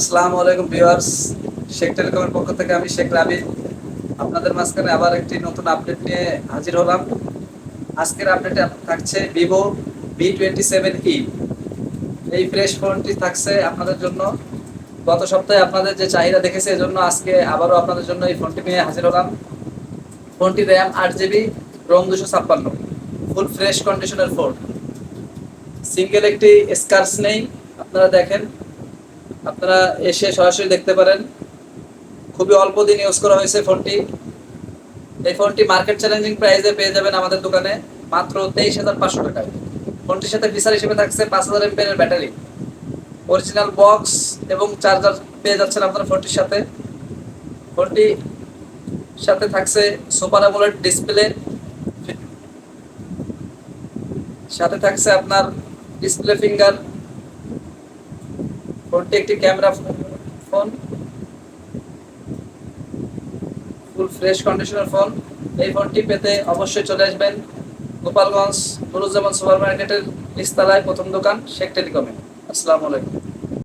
আসসালামু আলাইকুম ভিউয়ার্স। শেখ টেলিকমের পক্ষ থেকে আমি শেখ রাবি। আপনাদের মাঝখানে আবার একটি নতুন আপডেট নিয়ে হাজির হলাম। আজকের আপডেটে থাকছে Vivo B twenty seven E এই ফ্রেশ ফোনটি থাকছে আপনাদের জন্য। গত সপ্তাহে আপনাদের যে চাহিদা দেখেছে, এজন্য আজকে আবারও আপনাদের জন্য এই ফোনটি নিয়ে হাজির হলাম। ফোনটি র্যাম আট জিবি রোম দুশো ছাপ্পান্ন। ফুল ফ্রেশ কন্ডিশনের ফোন সিঙ্গেল একটি স্কার্স নেই, আপনারা দেখেন। আপনারা এসে সরাসরি দেখতে পারেন। খুবই অল্প দিন ইউজ করা হয়েছে ফোনটি। এই ফোনটি মার্কেট চ্যালেঞ্জিং প্রাইসে পেয়ে যাবেন আমাদের দোকানে মাত্র তেইশ হাজার পাঁচশো টাকায় ফোনটির সাথে ফিচার হিসেবে থাকছে পাঁচ হাজার এমপিএর ব্যাটারি অরিজিনাল বক্স এবং চার্জার পেয়ে যাচ্ছেন আপনার ফোনটির সাথে। ফোনটি সাথে থাকছে সুপার অ্যামোলেড ডিসপ্লে সাথে থাকছে আপনার ডিসপ্লে ফিঙ্গার ফোনটি একটি ক্যামেরা ফোন। ফুল ফ্রেশ কন্ডিশনের ফোন। এই ফোনটি পেতে অবশ্যই চলে আসবেন গোপালগঞ্জ নুরুজ্জামান সুপার মার্কেটের ইস্তালায় প্রথম দোকান শেখ টেলিকমে। আসসালামু আলাইকুম।